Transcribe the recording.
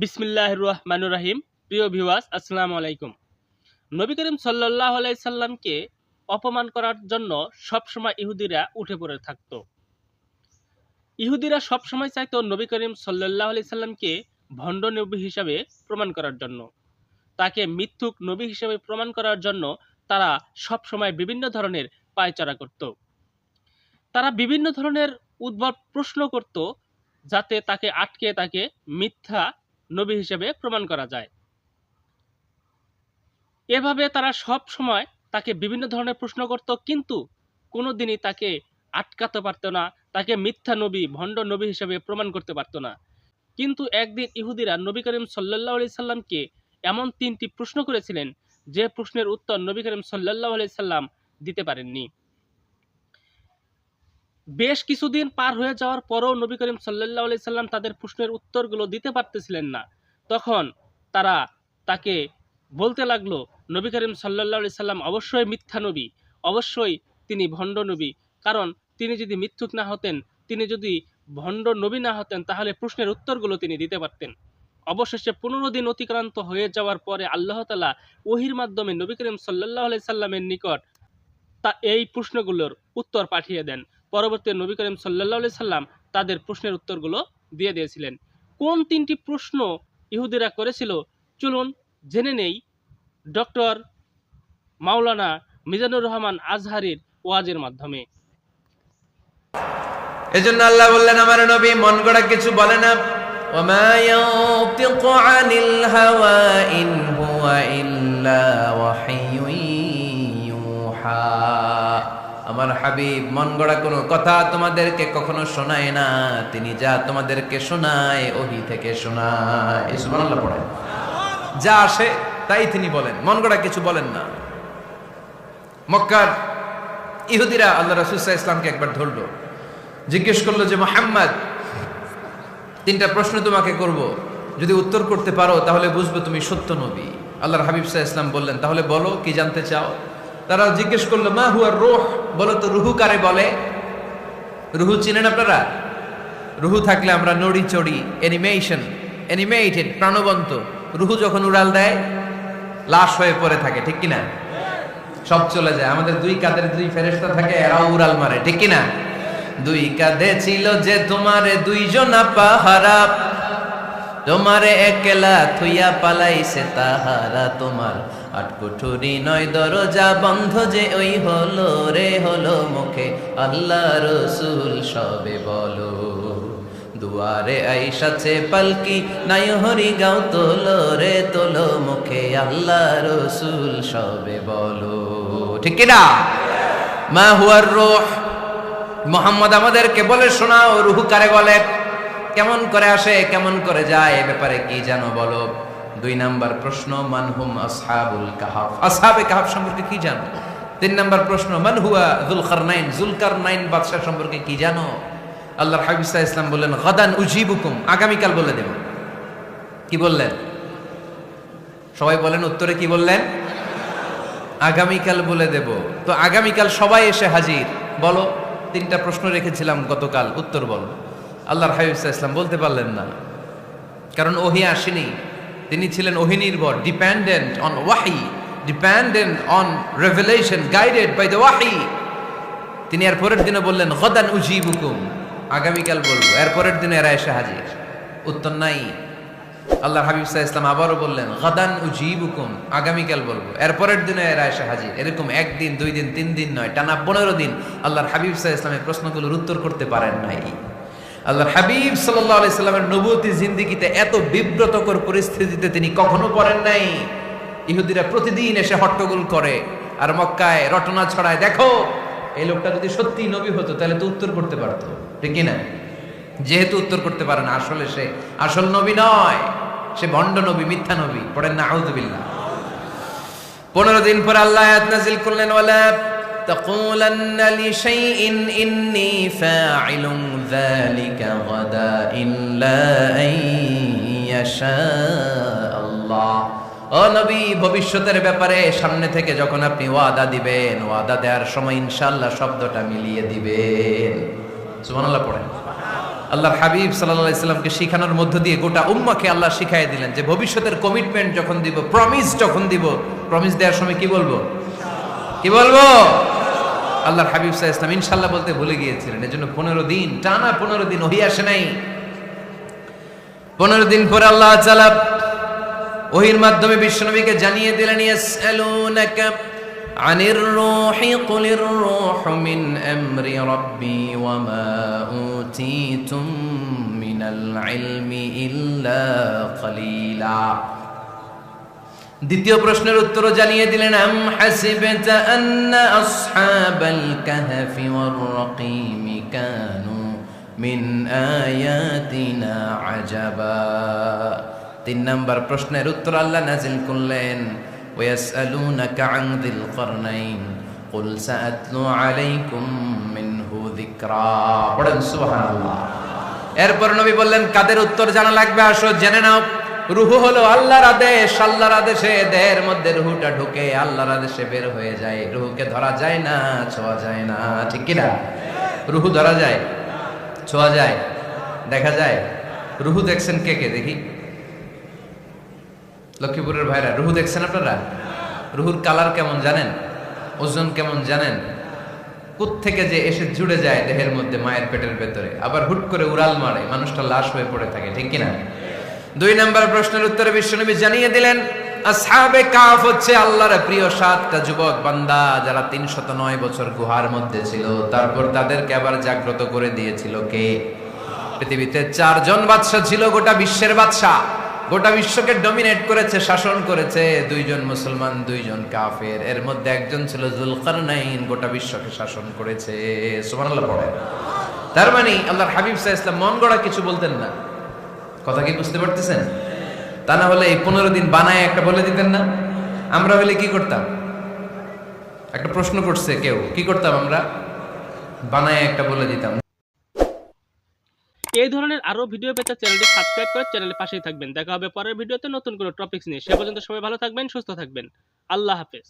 বিসমিল্লাহ রহমানুর রাহিম প্রিয় ভিউয়ার্স, আসসালামু আলাইকুম। নবী করিম সাল্লাহ সাল্লামকে অপমান করার জন্য সবসময় ইহুদিরা উঠে পড়ে থাকত। ইহুদিরা সবসময় চাইতো নবী করিম সাল্লাহ সাল্লামকে ভণ্ড নবী হিসাবে প্রমাণ করার জন্য। তাকে মিথ্যুক নবী হিসাবে প্রমাণ করার জন্য তারা সবসময় বিভিন্ন ধরনের পায়চারা করত। তারা বিভিন্ন ধরনের উদ্ভব প্রশ্ন করত যাতে তাকে আটকে তাকে মিথ্যা নবী হিসেবে প্রমাণ করা যায়। এভাবে তারা সব সময় তাকে বিভিন্ন ধরনের প্রশ্ন করত, কিন্তু কোনোদিনই তাকে আটকাতে পারতো না, তাকে মিথ্যা নবী, ভণ্ড নবী হিসেবে প্রমাণ করতে পারতো না। কিন্তু একদিন ইহুদিরা নবী করিম সাল্লাহ আলি সাল্লামকে এমন তিনটি প্রশ্ন করেছিলেন, যে প্রশ্নের উত্তর নবী করিম সাল্লাহ আলি সাল্লাম দিতে পারেননি। বেশ কিছুদিন পার হয়ে যাওয়ার পরও নবী করিম সাল্লাহ আলি সাল্লাম তাদের প্রশ্নের উত্তরগুলো দিতে পারতেছিলেন না। তখন তারা তাকে বলতে লাগল, নবী করিম সাল্লাহ আলি সাল্লাম অবশ্যই মিথ্যা নবী, অবশ্যই তিনি ভণ্ড নবী। কারণ তিনি যদি মিথ্যুক না হতেন, তিনি যদি ভণ্ড নবী না হতেন, তাহলে প্রশ্নের উত্তরগুলো তিনি দিতে পারতেন। অবশেষে পনেরো দিন অতিক্রান্ত হয়ে যাওয়ার পরে আল্লাহ তালা ওহির মাধ্যমে নবী করিম সাল্লাহ সাল্লামের নিকট তা এই প্রশ্নগুলোর উত্তর পাঠিয়ে দেন। পরবর্তী নবী করিম সাল্লাহ আলি সাল্লাম তাদের প্রশ্নের উত্তরগুলো দিয়ে দিয়েছিলেন কোন তিনটি প্রশ্ন ইহুদিরা করেছিল চলুন জেনে নেই ডক্টর মাওলানা মিজানুর রহমান আজহারির ওয়াজের মাধ্যমে এজন্য আল্লাহ বললেন আমার নবী মন গড়া কিছু বলে না وما ينطق عن الهوى إن هو إلا وحي হাবিব, মন গড়া কোনো কথা তোমাদেরকে কখনো শোনায় না। তিনি যা তোমাদেরকে শোনায়, ওহি থেকে শোনায়। সুবহানাল্লাহ যা আসে, তাই তিনি বলেন। মন গড়া কিছু বলেন না। মক্কার ইহুদিরা আল্লাহ সাল্লাল্লাহু ইসলামকে একবার ধরলো। জিজ্ঞেস করল যে, মোহাম্মদ, তিনটা প্রশ্ন তোমাকে করব। যদি উত্তর করতে পারো, তাহলে বুঝবে তুমি সত্য নবী। আল্লাহর হাবিব সাহা ইসলাম বললেন, তাহলে বলো, কি জানতে চাও? তারা জিজ্ঞেস করল, মা হুয়ার রোহ? বলো তো, রুহু কারে বলে? রুহু চিনেন আপনারা? রুহু থাকলে আমরা নড়ি চড়ি অ্যানিমেশন অ্যানিমেটেড প্রাণবন্ত, রুহু যখন উড়াল দেয়, লাশ হয়ে পড়ে থাকে, ঠিক কিনা? সব চলে যায়। আমাদের দুই কাদের দুই ফেরেস্তা থাকে, এরাও উড়াল মারে, ঠিক কিনা? দুই কাঁধে ছিল যে তোমারে দুইজন পাহারা তোমারে একলা থুইয়া পালাইছে তাহারা তোমার। আটকুঠুরি নয় দরজা বন্ধ যে ওই হলো রে, হলো মুখে। আল্লাহ রসুল সবে বলো। দুয়ারে আইসাছে পালকি নাই হরি গাও তোলো রে, তোলো মুখে। আল্লাহ রসুল সবে বলো। ঠিক না? মা হুয়ার রোহ। মোহাম্মদ আমাদেরকে বলে শোনাও, রুহু কারে বলে? কেমন করে আসে, কেমন করে যায়, এ ব্যাপারে কি জানো বলো? দুই নাম্বার প্রশ্ন মানহুম আসহাবুল কাহাফ? আসহাবে কাহাফ সম্পর্কে কি জানো? তিন নাম্বার প্রশ্ন, মান হুয়া জুলকারনাইন? জুলকারনাইন বাদশাহ সম্পর্কে কি জানো? আল্লাহর সাল্লাল্লাহু ইসলাম বললেন, গদান উজিবুকুম। আগামীকাল বলে দেব। কি বললেন? সবাই বলেন উত্তরে কি বললেন? আগামীকাল বলে দেব। তো আগামীকাল সবাই এসে হাজির। বলো, তিনটা প্রশ্ন রেখেছিলাম গতকাল, উত্তর বলো। আল্লাহর হাবিব ইসলাম বলতে পারলেন না। কারণ ওহি আসেনি। তিনি ছিলেন ওহি নির্ভর dependent on wahi dependent on revelation guided by the wahi তিনি এর পরের দিনে বললেন, গদান উজিবুকুম আগামীকাল বলব। এর পরের দিনে এরা এসে হাজির। উত্তর নাই। আল্লাহ হাবিব সাহা ইসলাম আবারও বললেন, গদান উজিবুকুম আগামীকাল বলব। এরপরের দিনে এরা এসে হাজির। এরকম একদিন, দুই দিন, তিন দিন নয়, টানা পনেরো দিন আল্লাহর হাবিব সাহা ইসলামের প্রশ্নগুলোর উত্তর করতে পারেন নাই। আল্লাহর হাবিব সাল্লাহ আলাইস্লামের নবতী জিন্দিগিতে এত বিব্রতকর পরিস্থিতিতে তিনি কখনো পড়েন নাই। ইহুদিরা প্রতিদিন এসে হট্টগোল করে আর মক্কায় রটনা ছড়ায়, দেখো, এই লোকটা যদি সত্যি নবী হতো, তাহলে তো উত্তর করতে পারতো। ঠিক কি না যেহেতু উত্তর করতে পারে না, আসলে সে আসল নবী নয়। সে ভণ্ড নবী, মিথ্যা নবী। পড়েন না আউদুবিল্লাহ পনেরো দিন পর আল্লাহ নাজিল করলেন, ওয়ালা تقولن لشيء إني فاعل ذلك غدا إلا أن يشاء الله ও নবী ভবিষ্যতের ব্যাপারে সামনে থেকে যখন আপনি ওয়াদা দিবেন ওয়াদা দেওয়ার সময় ইনশাল্লাহ শব্দটা মিলিয়ে দিবেন সুবহানাল্লাহ পড়েন আল্লাহর হাবিব সাল্লাহ ইসলামকে শিখানোর মধ্য দিয়ে গোটা উম্মাকে আল্লাহ শিখাই দিলেন যে ভবিষ্যতের কমিটমেন্ট যখন দিব প্রমিস যখন দিব প্রমিস দেওয়ার সময় কি বলবো কি বলবো আল্লাহর হাবিব সাহা ইসলাম ইনশাল্লাহ বলতে ভুলে গিয়েছিলেন, এজন্য পনেরো দিন, টানা পনেরো দিন ওহি আসে নাই। পনেরো দিন পরে আল্লাহ চালা ওহির মাধ্যমে বিশ্বনবীকে জানিয়ে দিলেন রূহি, কুলির রূহু মিন আমরি রাব্বি ওয়া মা উতীতুম মিনাল ইলমি ইল্লা কলিলা। দ্বিতীয় প্রশ্নের উত্তর জানিয়ে দিলেন আম হাসিবতা আন্না আসহাবাল কাহফি ওয়ার রাকিম কানু মিন আয়াতিনা আজাবা তিন নাম্বার প্রশ্নের উত্তর আল্লাহ নাজিল করলেন ويسألونك عن ذي القرنين قل سأتلو عليكم منه ذكرا পড়েন সুবহানাল্লাহ এরপর নবী বললেন কাদের উত্তর জানা লাগবে আসো জেনে নাও রুহু হলো আল্লাহর আদেশ, আল্লাহর আদেশে দেহের মধ্যে রুহুটা ঢুকে আল্লাহর আদেশে বের হয়ে যায়। রুহুকে ধরা যায় না, ছোঁয়া যায় না, ঠিক কিনা? রুহু ধরা যায়, ছোঁয়া যায়, দেখা যায়। রুহু দেখছেন কে কে? দেখি। লক্ষ্মীপুরের ভাইরা, রুহু দেখছেন আপনারা? রুহুর কালার কেমন জানেন? ওজন কেমন জানেন? থেকে যে এসে জুড়ে যায় দেহের মধ্যে মায়ের পেটের ভেতরে, আবার হুট করে উড়াল মারে, মানুষটা লাশ হয়ে পড়ে থাকে, ঠিক কিনা? দুই নম্বর প্রশ্নের উত্তরে বিশ্বনবী জানিয়ে দিলেন, আসহাবে কাফ হচ্ছে আল্লাহর প্রিয় সাতটা যুবক বান্দা যারা তিনশত নয় বছর গুহার মধ্যে ছিল। তারপর তাদেরকে আবার জাগ্রত করে দিয়েছিল কে? পৃথিবীতে চারজন বাদশা ছিল, গোটা বিশ্বের বাদশা গোটা বিশ্বকে ডমিনেট করেছে, শাসন করেছে। দুইজন মুসলমান, দুইজন কাফের। এর মধ্যে একজন ছিল জুলকারনাইন, গোটা বিশ্বকে শাসন করেছে। সুবহানাল্লাহ পড়ে তার মানে আল্লাহর হাবিব সাহা ইসলাম মন গড়া কিছু বলতেন না। কথা কি বুঝতে পারতেছেন? তা না হলে এই পনেরো দিন বানায় একটা বলে দিতেন না। আমরা হলে কি করতাম? একটা প্রশ্ন করছে কেউ, কি করতাম আমরা? বানায় একটা বলে দিতাম। এই ধরনের আরও ভিডিও পেতে চ্যানেলটি সাবস্ক্রাইব করে চ্যানেলের পাশেই থাকবেন। দেখা হবে পরের ভিডিওতে নতুন কোনো টপিকস নিয়ে। সে পর্যন্ত সবাই ভালো থাকবেন, সুস্থ থাকবেন। আল্লাহ হাফেজ।